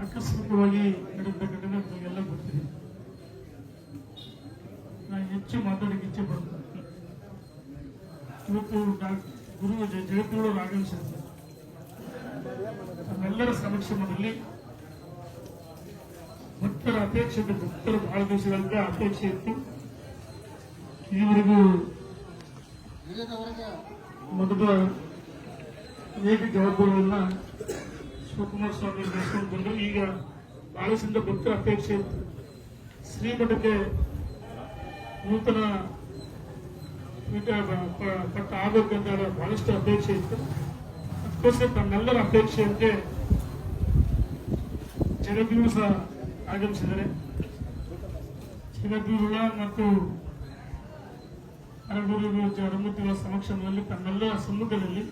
ಆಕಸ್ಮಿಕವಾಗಿ ಘಟನೆ ನಮಗೆಲ್ಲ ಗೊತ್ತಿದೆ. ನಾನು ಹೆಚ್ಚು ಮಾತಾಡಕ್ಕೆ ಇಚ್ಛೆ ಪಡ್ತೀನಿ. ಗುರು ಜ- ಜಗದ್ಗುರು ಆಗಮಿಸಿದ್ದಾರೆ. ನಮ್ಮೆಲ್ಲರ ಸಮಕ್ಷಮದಲ್ಲಿ ಭಕ್ತರ ಅಪೇಕ್ಷೆ ಇತ್ತು. ಭಕ್ತರು ಬಹಳ ದಿವಸಗಳಿಂದ ಅಪೇಕ್ಷೆ ಇತ್ತು. ಈವರೆಗೂ ಮೊದಲ ಏಕ ಜವಾಬ್ದಾರಿಗಳನ್ನ ಶಿವಕುಮಾರ ಸ್ವಾಮಿ ನಡೆಸ್ಕೊಂಡು ಬಂದು ಈಗ ಬಹಳಷ್ಟಿಂದ ಭಕ್ತರ ಅಪೇಕ್ಷೆ ಇತ್ತು ಶ್ರೀಮಠಕ್ಕೆ ನೂತನ ಪಟ್ಟ ಆಗಬೇಕಂತ ಬಹಳಷ್ಟು ಅಪೇಕ್ಷೆ ಇತ್ತು. ಅದಕ್ಕೋಸ್ಕರ ತಮ್ಮೆಲ್ಲರ ಅಪೇಕ್ಷೆಯಂತೆ ಜಗದ್ಗುರು ಸಹ ಆಗಮಿಸಿದ್ದಾರೆ. ಜಗದ್ಗುರುಗಳ ಮತ್ತು ಅರಗುರುಗಳ ಜಗನ್ಮೂರ್ತಿಗಳ ಸಮಕ್ಷಮದಲ್ಲಿ ತಮ್ಮೆಲ್ಲರ ಸಮ್ಮುಖದಲ್ಲಿ